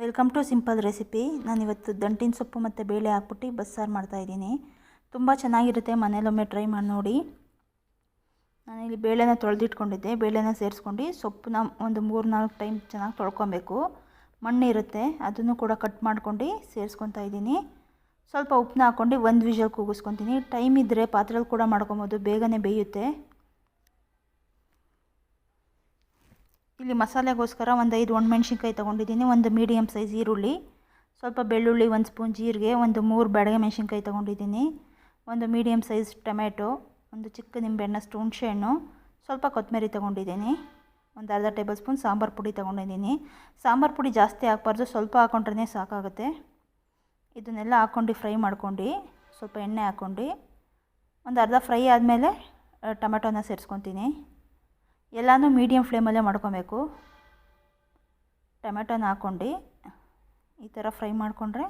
Welcome to simple recipe. ನಾನಿವತ್ತು ದಂಟಿನ ಸೊಪ್ಪು ಮತ್ತು ಬೇಳೆ ಹಾಕ್ಬಿಟ್ಟು ಬಸ್ಸಾರು ಮಾಡ್ತಾಯಿದ್ದೀನಿ ತುಂಬ ಚೆನ್ನಾಗಿರುತ್ತೆ ಮನೇಲೊಮ್ಮೆ ಟ್ರೈ ಮಾಡಿ ನೋಡಿ. ನಾನಿಲ್ಲಿ ಬೇಳೆನ ತೊಳೆದಿಟ್ಕೊಂಡಿದ್ದೆ, ಬೇಳೆನ ಸೇರಿಸ್ಕೊಂಡು ಸೊಪ್ಪನ್ನ ಒಂದು ಮೂರು ನಾಲ್ಕು ಟೈಮ್ ಚೆನ್ನಾಗಿ ತೊಳ್ಕೊಬೇಕು. ಮಣ್ಣಿರುತ್ತೆ ಅದನ್ನು ಕೂಡ ಕಟ್ ಮಾಡ್ಕೊಂಡು ಸೇರಿಸ್ಕೊತಾ ಇದ್ದೀನಿ. ಸ್ವಲ್ಪ ಉಪ್ಪನ್ನ ಹಾಕ್ಕೊಂಡು ಒಂದು ವಿಷಲ್ ಕೂಗಿಸ್ಕೊತೀನಿ. ಟೈಮ್ ಇದ್ದರೆ ಪಾತ್ರೆಯಲ್ಲಿ ಕೂಡ ಮಾಡ್ಕೊಬೋದು, ಬೇಗನೆ ಬೇಯುತ್ತೆ. ಇಲ್ಲಿ ಮಸಾಲೆಗೋಸ್ಕರ ಒಂದು ಐದು ಒಣಮೆಣ್ಸಿನ್ಕಾಯಿ ತೊಗೊಂಡಿದ್ದೀನಿ, ಒಂದು ಮೀಡಿಯಮ್ ಸೈಜ್ ಈರುಳ್ಳಿ, ಸ್ವಲ್ಪ ಬೆಳ್ಳುಳ್ಳಿ ಒಂದು ಸ್ಪೂನ್ ಜೀರಿಗೆ, ಒಂದು ಮೂರು ಬೆಳಗ್ಗೆ ಮೆಣಸಿನ್ಕಾಯಿ ತೊಗೊಂಡಿದ್ದೀನಿ, ಒಂದು ಮೀಡಿಯಮ್ ಸೈಜ್ ಟೊಮೆಟೊ ಒಂದು ಚಿಕ್ಕ ನಿಂಬೆಹಣ್ಣಷ್ಟು ಹುಣಸೆಹಣ್ಣು ಸ್ವಲ್ಪ ಕೊತ್ತಂಬರಿ ತೊಗೊಂಡಿದ್ದೀನಿ, ಒಂದು ಅರ್ಧ ಟೇಬಲ್ ಸ್ಪೂನ್ ಸಾಂಬಾರು ಪುಡಿ ತೊಗೊಂಡಿದ್ದೀನಿ. ಸಾಂಬಾರು ಪುಡಿ ಜಾಸ್ತಿ ಹಾಕ್ಬಾರ್ದು, ಸ್ವಲ್ಪ ಹಾಕ್ಕೊಂಡ್ರೇ ಸಾಕಾಗುತ್ತೆ. ಇದನ್ನೆಲ್ಲ ಹಾಕ್ಕೊಂಡು ಫ್ರೈ ಮಾಡ್ಕೊಂಡು, ಸ್ವಲ್ಪ ಎಣ್ಣೆ ಹಾಕ್ಕೊಂಡು ಒಂದು ಅರ್ಧ ಫ್ರೈ ಆದಮೇಲೆ ಟೊಮೆಟೊನ ಸೇರಿಸ್ಕೊತೀನಿ. ಎಲ್ಲನೂ ಮೀಡಿಯಮ್ ಫ್ಲೇಮಲ್ಲೇ ಮಾಡ್ಕೊಬೇಕು. ಟೊಮೆಟೊನ ಹಾಕ್ಕೊಂಡು ಈ ಥರ ಫ್ರೈ ಮಾಡಿಕೊಂಡ್ರೆ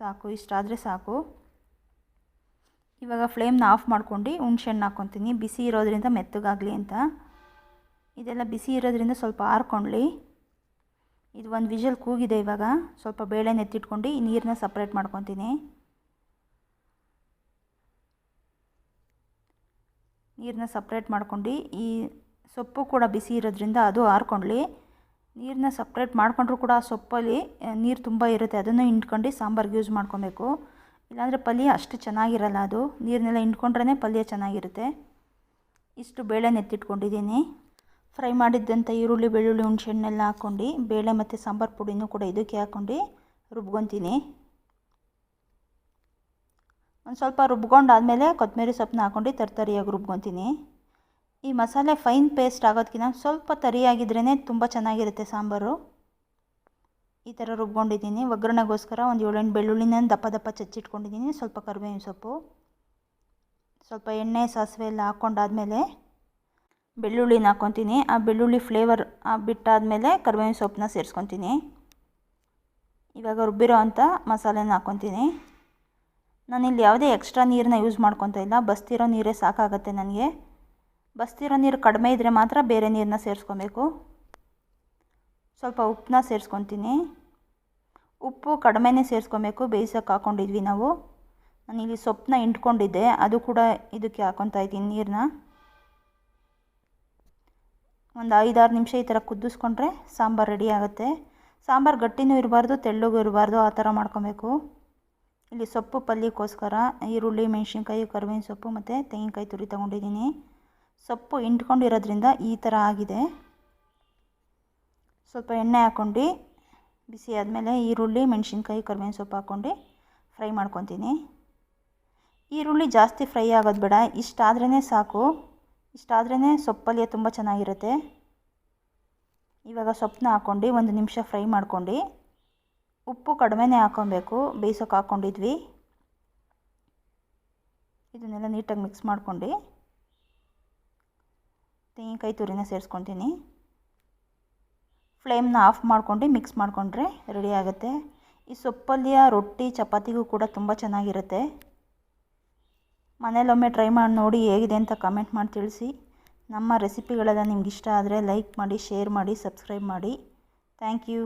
ಸಾಕು ಇಷ್ಟಾದರೆ ಸಾಕು. ಇವಾಗ ಫ್ಲೇಮ್ನ ಆಫ್ ಮಾಡ್ಕೊಂಡು ಹುಣ್ಸೆಹಣ್ಣು ಹಾಕ್ಕೊತೀನಿ ಬಿಸಿ ಇರೋದ್ರಿಂದ ಮೆತ್ತಗಾಗಲಿ ಅಂತ. ಇದೆಲ್ಲ ಬಿಸಿ ಇರೋದ್ರಿಂದ ಸ್ವಲ್ಪ ಆರ್ಕೊಳ್ಳಿ ಇದು ಒಂದು ವಿಷಲ್ ಕೂಗಿದೆ ಇವಾಗ. ಸ್ವಲ್ಪ ಬೇಳೆ ನೆತ್ತಿಟ್ಕೊಂಡು ನೀರನ್ನ ಸಪ್ರೇಟ್ ಮಾಡ್ಕೊತೀನಿ. ನೀರನ್ನ ಸಪ್ರೇಟ್ ಮಾಡ್ಕೊಂಡು, ಈ ಸೊಪ್ಪು ಕೂಡ ಬಿಸಿ ಇರೋದ್ರಿಂದ ಅದು ಆರ್ಕೊಳ್ಳಿ ನೀರನ್ನ ಸಪ್ರೇಟ್ ಮಾಡ್ಕೊಂಡ್ರೂ ಕೂಡ ಆ ಸೊಪ್ಪಲ್ಲಿ ನೀರು ತುಂಬ ಇರುತ್ತೆ. ಅದನ್ನು ಹಿಂಡ್ಕೊಂಡು ಸಾಂಬಾರ್ಗೆ ಯೂಸ್ ಮಾಡ್ಕೊಬೇಕು. ಇಲ್ಲಾಂದರೆ ಪಲ್ಯ ಅಷ್ಟು ಚೆನ್ನಾಗಿರಲ್ಲ ಅದು. ನೀರನ್ನೆಲ್ಲ ಹಿಂಡ್ಕೊಂಡ್ರೇ ಪಲ್ಯ ಚೆನ್ನಾಗಿರುತ್ತೆ. ಇಷ್ಟು ಬೇಳೆ ನೆತ್ತಿಟ್ಕೊಂಡಿದ್ದೀನಿ. ಫ್ರೈ ಮಾಡಿದ್ದಂಥ ಈರುಳ್ಳಿ, ಬೆಳ್ಳುಳ್ಳಿ, ಹುಣ್ಸೆಹಣ್ಣೆಲ್ಲ ಹಾಕ್ಕೊಂಡು, ಬೇಳೆ ಮತ್ತು ಸಾಂಬಾರು ಪುಡಿನೂ ಕೂಡ ಇದಕ್ಕೆ ಹಾಕ್ಕೊಂಡು ರುಬ್ಕೊತೀನಿ. ಒಂದು ಸ್ವಲ್ಪ ರುಬ್ಕೊಂಡಾದಮೇಲೆ ಕೊತ್ತಂಬರಿ ಸೊಪ್ಪನ್ನ ಹಾಕ್ಕೊಂಡು ತರ್ತರಿಯಾಗಿ ರುಬ್ಕೊತೀನಿ. ಈ ಮಸಾಲೆ ಫೈನ್ ಪೇಸ್ಟ್ ಆಗೋದಕ್ಕಿಂತ ಸ್ವಲ್ಪ ತರಿಯಾಗಿದ್ರೇ ತುಂಬ ಚೆನ್ನಾಗಿರುತ್ತೆ ಸಾಂಬಾರು. ಈ ಥರ ರುಬ್ಕೊಂಡಿದ್ದೀನಿ. ಒಗ್ಗರಣೆಗೋಸ್ಕರ ಒಂದು ಏಳೆಂಟು ಬೆಳ್ಳುಳ್ಳಿನ ದಪ್ಪ ದಪ್ಪ ಚಚ್ಚಿಟ್ಕೊಂಡಿದ್ದೀನಿ, ಸ್ವಲ್ಪ ಕರಿಬೇವಿನ ಸೊಪ್ಪು. ಸ್ವಲ್ಪ ಎಣ್ಣೆ, ಸಾಸಿವೆ ಎಲ್ಲ ಹಾಕ್ಕೊಂಡಾದಮೇಲೆ ಬೆಳ್ಳುಳ್ಳಿನ ಹಾಕ್ಕೊತೀನಿ ಆ ಬೆಳ್ಳುಳ್ಳಿ ಫ್ಲೇವರ್ ಬಿಟ್ಟಾದಮೇಲೆ ಕರಿಬೇವಿನ ಸೊಪ್ಪನ್ನ ಸೇರಿಸ್ಕೊತೀನಿ. ಇವಾಗ ರುಬ್ಬಿರೋ ಅಂಥ ಮಸಾಲೆನ ಹಾಕ್ಕೊತೀನಿ ನಾನಿಲ್ಲಿ ಯಾವುದೇ ಎಕ್ಸ್ಟ್ರಾ ನೀರನ್ನ ಯೂಸ್ ಮಾಡ್ಕೊತಾ ಇಲ್ಲ. ಬಸ್ತಿರೋ ನೀರೇ ಸಾಕಾಗತ್ತೆ ನನಗೆ. ಬಸ್ತಿರೋ ನೀರು ಕಡಿಮೆ ಇದ್ದರೆ ಮಾತ್ರ ಬೇರೆ ನೀರನ್ನ ಸೇರಿಸ್ಕೊಬೇಕು. ಸ್ವಲ್ಪ ಉಪ್ಪನ್ನ ಸೇರಿಸ್ಕೊತೀನಿ. ಉಪ್ಪು ಕಡಿಮೆನೇ ಸೇರಿಸ್ಕೊಬೇಕು. ಬೇಯಿಸೋಕೆ ಹಾಕ್ಕೊಂಡಿದ್ವಿ ನಾವು. ನಾನಿಲ್ಲಿ ಸೊಪ್ಪನ್ನ ಇಂಟ್ಕೊಂಡಿದ್ದೆ ಅದು ಕೂಡ ಇದಕ್ಕೆ ಹಾಕ್ಕೊತಾ ಇದ್ದೀನಿ ನೀರನ್ನ ಒಂದು ಐದಾರು ನಿಮಿಷ ಈ ಥರ ಕುದಿಸ್ಕೊಂಡ್ರೆ ಸಾಂಬಾರು ರೆಡಿ ಆಗುತ್ತೆ. ಸಾಂಬಾರು ಗಟ್ಟಿನೂ ಇರಬಾರ್ದು, ತೆಳ್ಳಗೂ ಇರಬಾರ್ದು, ಆ ಥರ ಮಾಡ್ಕೊಬೇಕು. ಇಲ್ಲಿ ಸೊಪ್ಪು ಪಲ್ಯಕ್ಕೋಸ್ಕರ ಈರುಳ್ಳಿ, ಮೆಣಸಿನ್ಕಾಯಿ, ಕರ್ಬೇವಿನ ಸೊಪ್ಪು ಮತ್ತು ತೆಂಗಿನಕಾಯಿ ತುರಿ ತೊಗೊಂಡಿದ್ದೀನಿ. ಸೊಪ್ಪು ಇಂಟ್ಕೊಂಡಿರೋದ್ರಿಂದ ಈ ಥರ ಆಗಿದೆ. ಸ್ವಲ್ಪ ಎಣ್ಣೆ ಹಾಕ್ಕೊಂಡು ಬಿಸಿ ಆದಮೇಲೆ ಈರುಳ್ಳಿ, ಮೆಣಸಿನ್ಕಾಯಿ, ಕರಿಬೇವಿನ ಸೊಪ್ಪು ಹಾಕ್ಕೊಂಡು ಫ್ರೈ ಮಾಡ್ಕೊತೀನಿ. ಈರುಳ್ಳಿ ಜಾಸ್ತಿ ಫ್ರೈ ಆಗೋದು ಬೇಡ ಇಷ್ಟಾದ್ರೇ ಸಾಕು. ಇಷ್ಟಾದ್ರೇ ಸೊಪ್ಪಲ್ಯ ತುಂಬ ಚೆನ್ನಾಗಿರುತ್ತೆ. ಇವಾಗ ಸೊಪ್ಪನ್ನ ಹಾಕ್ಕೊಂಡು ಒಂದು ನಿಮಿಷ ಫ್ರೈ ಮಾಡ್ಕೊಂಡು ಉಪ್ಪು ಕಡಿಮೆನೇ ಹಾಕ್ಕೊಬೇಕು ಬೇಯಿಸೋಕೆ ಹಾಕ್ಕೊಂಡಿದ್ವಿ ಇದನ್ನೆಲ್ಲ ನೀಟಾಗಿ ಮಿಕ್ಸ್ ಮಾಡ್ಕೊಂಡು ತೆಂಗಿನಕಾಯಿ ತುರಿನ ಸೇರಿಸ್ಕೊತೀನಿ. ಫ್ಲೇಮ್ನ ಆಫ್ ಮಾಡ್ಕೊಂಡು ಮಿಕ್ಸ್ ಮಾಡಿಕೊಂಡ್ರೆ ರೆಡಿ ಆಗುತ್ತೆ. ಈ ಸೊಪ್ಪಲ್ಲಿಯ ರೊಟ್ಟಿ ಚಪಾತಿಗೂ ಕೂಡ ತುಂಬ ಚೆನ್ನಾಗಿರುತ್ತೆ. ಮನೇಲೊಮ್ಮೆ ಟ್ರೈ ಮಾಡಿ ನೋಡಿ ಹೇಗಿದೆ ಅಂತ ಕಮೆಂಟ್ ಮಾಡಿ ತಿಳಿಸಿ. ನಮ್ಮ ರೆಸಿಪಿಗಳೆಲ್ಲ ನಿಮ್ಗೆ ಇಷ್ಟ ಆದರೆ ಲೈಕ್ ಮಾಡಿ, ಶೇರ್ ಮಾಡಿ, ಸಬ್ಸ್ಕ್ರೈಬ್ ಮಾಡಿ. Thank you.